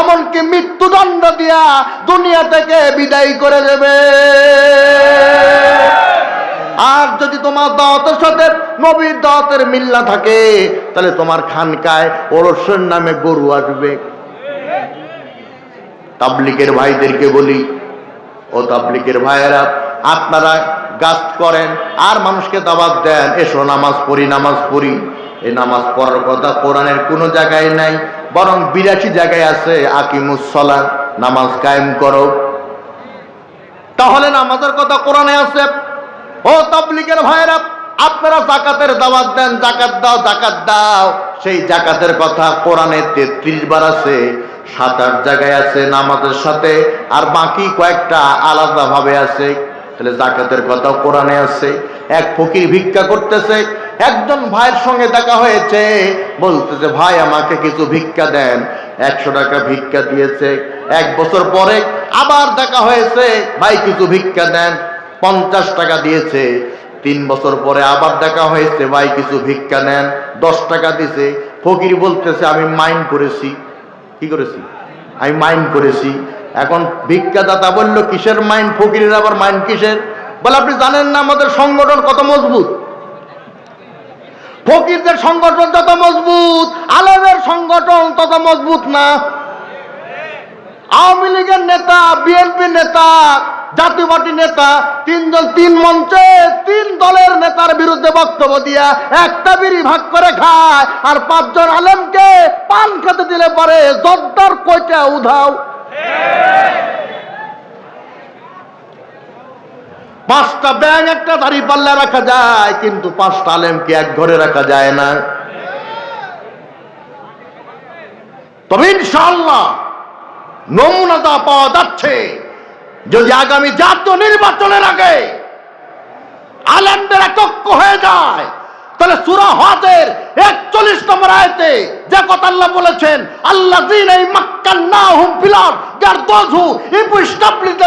এমনকি মৃত্যুদণ্ড দিয়া দুনিয়া থেকে বিদায় করে দেবে। আর যদি তোমার দাওয়াতের সাথে নবীর দাওয়াতের মিল্লা থাকে, তাহলে তোমার খানকায় ওরসের নামে গরু আসবে। তাবলিকের ভাইদেরকে বলি, ও তাবলিকের ভাইয়েরা, আপনারা গাছ করেন, আর মানুষকে দাবাত দেন, এসো নামাজ পড়ি নামাজ পড়ি। এই নামাজ পড়ার কথা কোরআনের কোনো জায়গায় নাই। বরং বিরাশি জায়গায় আছে আকিমুসলা নামাজ কায়েম করো। তাহলে নামাজের কথা কোরআনে আছে। ও তাবলিকের ভাইয়েরা, আপনারা জাকাতের দাওয়াত দেন, জাকাত দাও জাকাত দাও। সেই জাকাতের কথা কোরআনে তেত্রিশ বার আছে, সাত আট জায়গায় আছে নামাজের সাথে, আর বাকি কয়েকটা আলাদা ভাবে আছে। তাহলে জাকাতের কথাও কোরআনে আছে। এক ফকির ভিক্ষা করতেছে একজন ভাইয়ের সঙ্গে দেখা হয়েছে। বলতেছে, ভাই, আমাকে কিছু ভিক্ষা দেন। একশো টাকা ভিক্ষা দিয়েছে। এক বছর পরে আবার দেখা হয়েছে, ভাই, কিছু ভিক্ষা দেন। পঞ্চাশ টাকা দিয়েছে। তিন বছর পরে আবার দেখা হয়েছে, ভাই, কিছু ভিক্ষা নেন। দশ টাকা দিছে। ফকির বলতেছে, আমি মাইন্ড করেছি। কি করেছি? আমি মাইন্ড করেছি। এখন ভিক্ষাদাতা বলল, কিসের মাইন্ড ফকিরের আবার মাইন্ড কিসের? বলে, আপনি জানেন না, আমাদের সংগঠন কত মজবুত? ফকিরদের সংগঠন তত মজবুত, আলেমের সংগঠন তত মজবুত না। আওয়ামী লীগের নেতা, বিএনপি নেতা জাতীয় পার্টি নেতা, তিনজন তিন মঞ্চে তিন দলের নেতার বিরুদ্ধে বক্তব্য দিয়া একটা বিড়ি ভাগ করে খায় আর পাঁচজন আলেমকে পান খেতে দিলে পরে জর্দার কইটা উধাও। পাঁচটা ব্যাং একটা দাড়ি পাল্লা রাখা যায়, কিন্তু পাঁচটা আলেমকে এক ঘরে রাখা যায় না? তবে ইনশাল্লাহ নমুনাটা পাওয়া যাচ্ছে। যদি আগামী জাতীয় নির্বাচনের আগে আলেমদের একক্ষ হয়ে যায়, তাহলে সুরা হজের একচল্লিশ নম্বর আয়তে যে কথা আল্লাহ বলেছেন আল্লাহ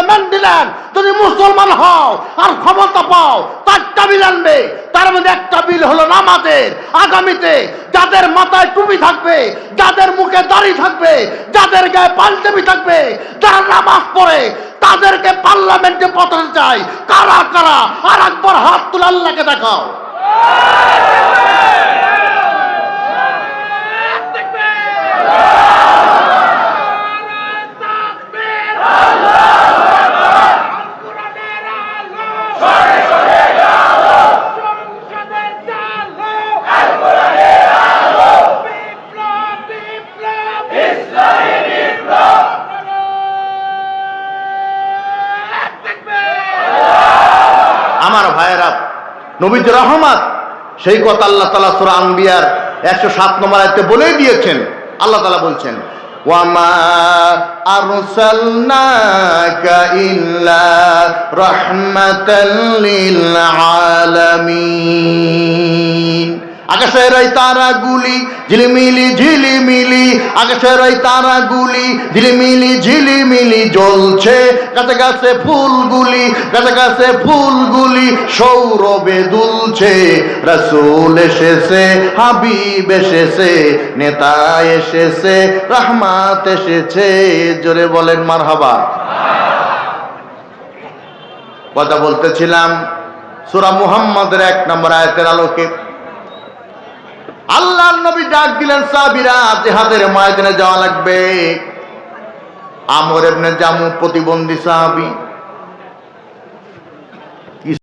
মেন মুসলমান হও আর ক্ষমতা পাও, চারটা বিল আনবে, তার মধ্যে একটা বিল হলো নামাজের, আগামীতে যাদের মাথায় টুপি থাকবে, যাদের মুখে দাড়ি থাকবে, যাদের গায়ে পাঞ্জাবি থাকবে, যারা নামাজ পড়ে, তাদেরকে পার্লামেন্টে পাঠাতে চাই। কারা কারা? আর একবার হাত তুলে আল্লাহকে দেখাও। আমার ভাইয়েরা, নবীজ রহমত, সেই কথা আল্লাহ তালা সুরা আম্বিয়ার একশো সাত নম্বর আয়তে বলেই দিয়েছেন। আল্লাহ তালা বলছেন, ওয়ামা আরসালনাকা আকাশের ওই তারাগুলি ঝিলিমিলি ঝিলিমিলি। আকাশের ওই তারাগুলি ঝিলিমিলি ঝিলিমিলি জ্বলছে। গাছে গাছে ফুলগুলি, গাছে গাছে ফুলগুলি সৌরভে দুলছে। রসুল এসেছে, হাবিব এসেছে, নেতা এসেছে, রহমাত এসেছে। জোরে বলেন মারহাবা। কথা বলতেছিলাম সুরা মুহাম্মদের এক নম্বর আয়াতের আলোকে। আল্লাহ নবী ডাক দিলেন সাবিরা জেহাদের ময়দানে যাওয়া লাগবে। আমর এমনি জামু প্রতিবন্ধী সাহাবি